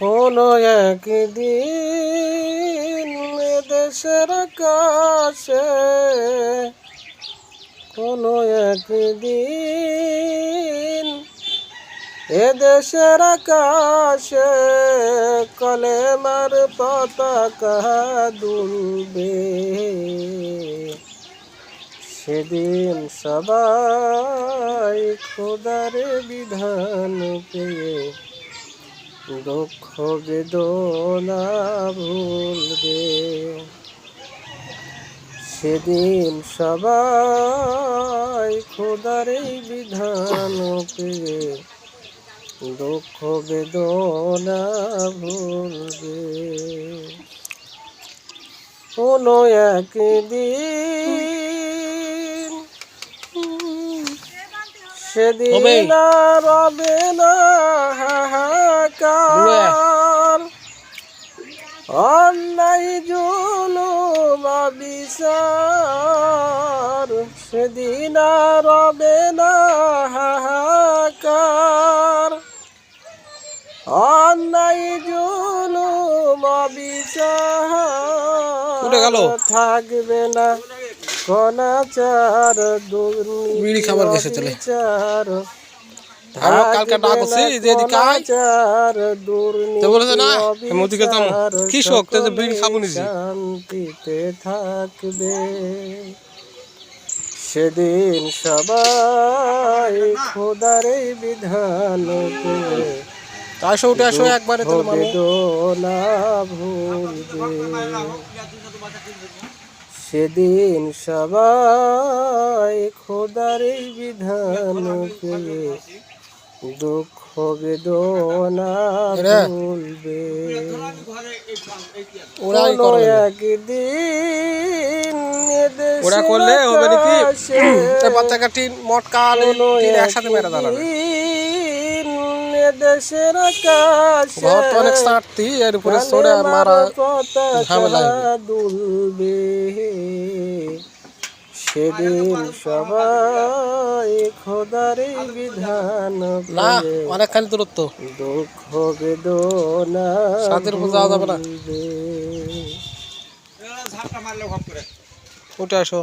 কোনো একদিন দেশের কাছে কোনো একদিন এ এদেশের আকাশে কলেমার পতাকা দুলবে। সেদিন সবাই খোদার বিধান পেয়ে দুঃখ বেদনা ভুলবে। সেদিন সবাই খোদার এই বিধান পেয়ে দুঃখ বেদনা ভুলবে। কোনো একদিন সেদিন রবে না। অন্যায় জুলুম বিচার সেদিন রবে না হাহাকার। অন্যায় জুলুম বিচার থাকবে না কনাচার দুর্নীতি বিড়ি আমরা কালকে ডাক হচ্ছি যে এদিকে আয়। তো বলেছে না, আমি ওদিকে কৃষক, তো বিড়ি খাব নিজে। শান্তিতে থাকবে। সেদিন সবাই খোদার এই বিধান আসো উঠে আসো একবারে তাহলে ভুলবে। সেদিন সবাই খোদার বিধান পেয়ে দুঃখ বেদনা। ভুলবে। কোনো একদিন ওরা করলে হবে নাকি? আকাশে এই বাচ্চা কাটি মটকা আলু একসাথে মেরে দাঁড়াবে। এদেশের আকাশে ঘর তো অনেক সারতি এর উপরে সরে মারা ঝামেলা দুলবে। সেদিন সবাই খোদারে বিধান না অনেকখানি দূরত্ব দুঃখ বেদনা সাথের উপর যাওয়া যাবে না। ভুলবে। উঠে আসো